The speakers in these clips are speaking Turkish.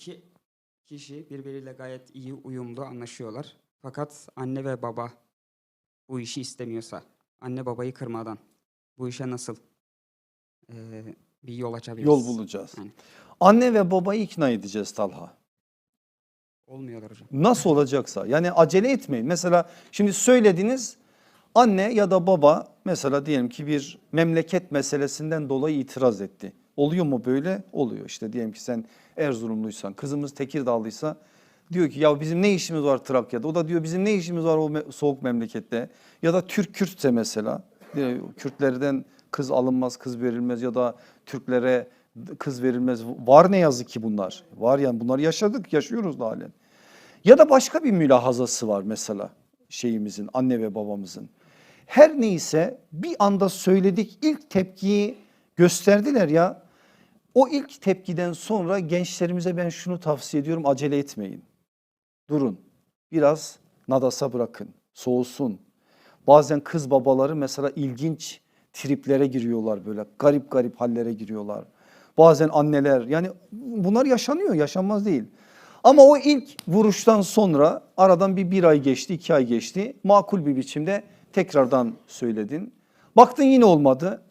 iki kişi birbiriyle gayet iyi uyumlu anlaşıyorlar. Fakat anne ve baba bu işi istemiyorsa, anne babayı kırmadan bu işe nasıl eee, bir yol açabiliriz? Yol bulacağız. Aynen. Anne ve babayı ikna edeceğiz Talha. Olmuyorlar hocam. Nasıl olacaksa yani acele etmeyin. Mesela şimdi söylediniz anne ya da baba mesela diyelim ki bir memleket meselesinden dolayı itiraz etti. Oluyor mu böyle? Oluyor işte diyelim ki sen Erzurumluysan kızımız Tekirdağlıysa diyor ki ya bizim ne işimiz var Trakya'da? O da diyor bizim ne işimiz var o me- soğuk memlekette? Ya da Türk Kürtse mesela diyor, Kürtlerden kız alınmaz kız verilmez ya da Türklere kız verilmez. Var ne yazık ki bunlar. Var yani bunları yaşadık yaşıyoruz da halen. Ya da başka bir mülahazası var mesela şeyimizin anne ve babamızın. Her neyse bir anda söyledik ilk tepkiyi gösterdiler ya. O ilk tepkiden sonra gençlerimize ben şunu tavsiye ediyorum acele etmeyin. Durun biraz nadasa bırakın soğusun. Bazen kız babaları mesela ilginç triplere giriyorlar böyle garip garip hallere giriyorlar. Bazen anneler yani bunlar yaşanıyor yaşanmaz değil. Ama o ilk vuruştan sonra aradan bir bir ay geçti iki ay geçti makul bir biçimde tekrardan söyledin. Baktın yine olmadı.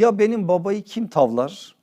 Ya benim babayı kim tavlar?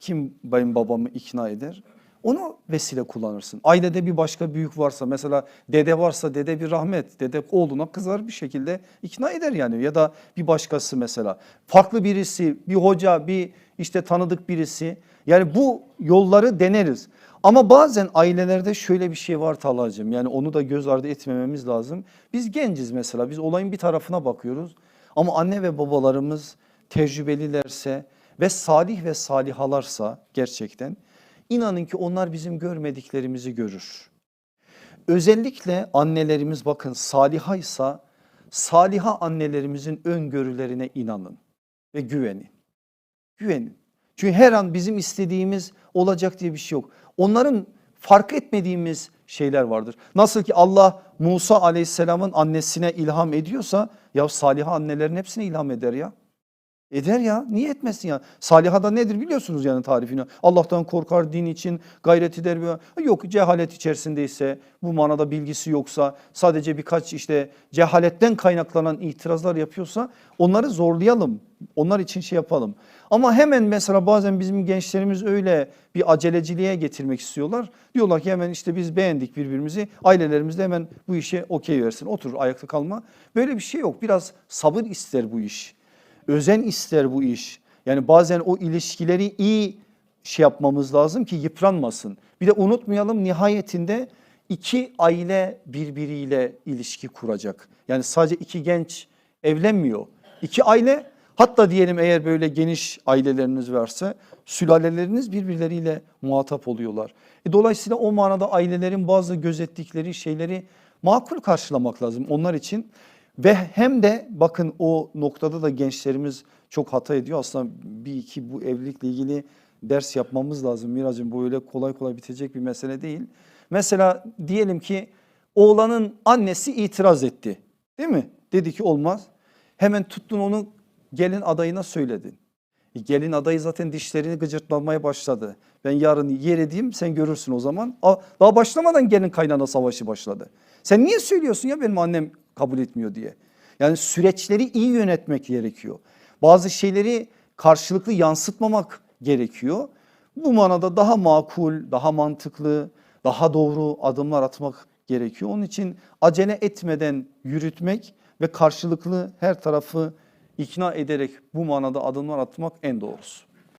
Kim benim babamı ikna eder? Onu vesile kullanırsın. Ailede bir başka büyük varsa mesela dede varsa dede bir rahmet. Dede oğluna kızar bir şekilde ikna eder yani. Ya da bir başkası mesela farklı birisi bir hoca bir işte tanıdık birisi. Yani bu yolları deneriz. Ama bazen ailelerde şöyle bir şey var Talha'cığım yani onu da göz ardı etmememiz lazım. Biz genciz mesela biz olayın bir tarafına bakıyoruz. Ama anne ve babalarımız tecrübelilerse ve salih ve salihalarsa gerçekten inanın ki onlar bizim görmediklerimizi görür. Özellikle annelerimiz bakın salihaysa saliha annelerimizin öngörülerine inanın ve güvenin. Güvenin. Çünkü her an bizim istediğimiz olacak diye bir şey yok. Onların fark etmediğimiz şeyler vardır. Nasıl ki Allah Musa aleyhisselamın annesine ilham ediyorsa ya saliha annelerin hepsine ilham eder ya. Eder ya niye etmesin ya? Saliha da nedir biliyorsunuz yani tarifini. Allah'tan korkar din için gayret eder. Yok cehalet içerisindeyse bu manada bilgisi yoksa sadece birkaç işte cehaletten kaynaklanan itirazlar yapıyorsa onları zorlayalım. Onlar için şey yapalım. Ama hemen mesela bazen bizim gençlerimiz öyle bir aceleciliğe getirmek istiyorlar. Diyorlar ki hemen işte biz beğendik birbirimizi ailelerimiz de hemen bu işe okey versin. Otur ayakta kalma. Böyle bir şey yok. Biraz sabır ister bu iş özen ister bu iş. Yani bazen o ilişkileri iyi şey yapmamız lazım ki yıpranmasın. Bir de unutmayalım nihayetinde iki aile birbiriyle ilişki kuracak. Yani sadece iki genç evlenmiyor. İki aile hatta diyelim eğer böyle geniş aileleriniz varsa sülaleleriniz birbirleriyle muhatap oluyorlar. E dolayısıyla o manada ailelerin bazı gözettikleri şeyleri makul karşılamak lazım onlar için. Ve hem de bakın o noktada da gençlerimiz çok hata ediyor. Aslında bir iki bu evlilikle ilgili ders yapmamız lazım. Miracım bu öyle kolay kolay bitecek bir mesele değil. Mesela diyelim ki oğlanın annesi itiraz etti. Değil mi? Dedi ki olmaz. Hemen tuttun onu gelin adayına söyledin. E, gelin adayı zaten dişlerini gıcırtlamaya başladı. Ben yarın yer edeyim sen görürsün o zaman. Daha başlamadan gelin kaynana savaşı başladı. Sen niye söylüyorsun ya benim annem kabul etmiyor diye. Yani süreçleri iyi yönetmek gerekiyor. Bazı şeyleri karşılıklı yansıtmamak gerekiyor. Bu manada daha makul, daha mantıklı, daha doğru adımlar atmak gerekiyor. Onun için acele etmeden yürütmek ve karşılıklı her tarafı ikna ederek bu manada adımlar atmak en doğrusu.